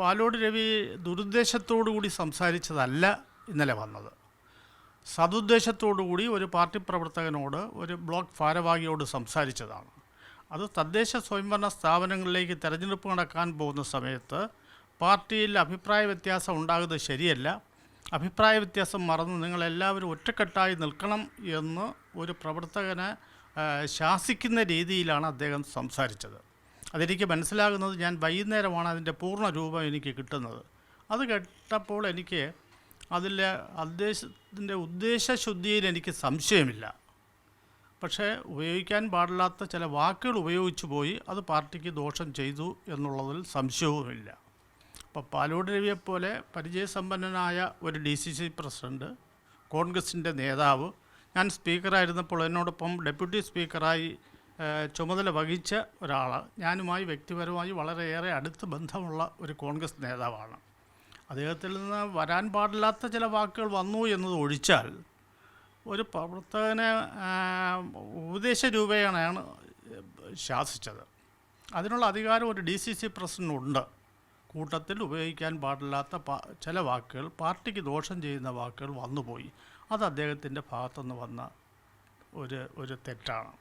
പാലോട് രവി ദുരുദ്ദേശത്തോടു കൂടി സംസാരിച്ചതല്ല ഇന്നലെ വന്നത്. സതുദ്ദേശത്തോടുകൂടി ഒരു പാർട്ടി പ്രവർത്തകനോട് ഒരു ബ്ലോക്ക് ഭാരവാഹിയോട് സംസാരിച്ചതാണ്. അത് തദ്ദേശ സ്വയംഭരണ സ്ഥാപനങ്ങളിലേക്ക് തെരഞ്ഞെടുപ്പ് നടക്കാൻ പോകുന്ന സമയത്ത് പാർട്ടിയിൽ അഭിപ്രായ വ്യത്യാസം ഉണ്ടാകുന്നത് ശരിയല്ല. അഭിപ്രായ വ്യത്യാസം മറന്ന് നിങ്ങളെല്ലാവരും ഒറ്റക്കെട്ടായി നിൽക്കണം എന്ന് ഒരു പ്രവർത്തകനെ ശാസിക്കുന്ന രീതിയിലാണ് അദ്ദേഹം സംസാരിച്ചത്. അതെനിക്ക് മനസ്സിലാകുന്നത് ഞാൻ വൈകുന്നേരമാണ് അതിന്റെ പൂർണ രൂപം എനിക്ക് കിട്ടുന്നത്. അത് കേട്ടപ്പോൾ എനിക്ക് അതിലെ അദ്ദേഹത്തിന്റെ ഉദ്ദേശശുദ്ധിയിൽ എനിക്ക് സംശയമില്ല. പക്ഷേ ഉപയോഗിക്കാൻ പാടില്ലാത്ത ചില വാക്കുകൾ ഉപയോഗിച്ചു പോയി അത് പാർട്ടിക്ക് ദോഷം ചെയ്തു എന്നുള്ളതിൽ സംശയവുമില്ല. അപ്പോൾ പാലോട് രവിയെപ്പോലെ പരിചയസമ്പന്നനായ ഒരു ഡി സി സി പ്രസിഡന്റ് കോൺഗ്രസിന്റെ നേതാവ് ഞാൻ സ്പീക്കറായിരുന്നപ്പോൾ എന്നോടൊപ്പം ഡെപ്യൂട്ടി സ്പീക്കറായി ചുമതല വഹിച്ച ഒരാൾ ഞാനുമായി വ്യക്തിപരമായി വളരെയേറെ അടുത്ത ബന്ധമുള്ള ഒരു കോൺഗ്രസ് നേതാവാണ്. അദ്ദേഹത്തിൽ നിന്ന് വരാൻ പാടില്ലാത്ത ചില വാക്കുകൾ വന്നു എന്നത് ഒഴിച്ചാൽ ഒരു പ്രവർത്തകനെ ഉപദേശ രൂപേണയാണ് ശാസിച്ചത്. അതിനുള്ള അധികാരം ഒരു ഡി സി സി പ്രസിഡന്റുണ്ട് കൂട്ടത്തിൽ ഉപയോഗിക്കാൻ പാടില്ലാത്ത ചില വാക്കുകൾ പാർട്ടിക്ക് ദോഷം ചെയ്യുന്ന വാക്കുകൾ വന്നുപോയി. അത് അദ്ദേഹത്തിന്റെ ഭാഗത്തുനിന്ന് വന്ന ഒരു ഒരു തെറ്റാണ്.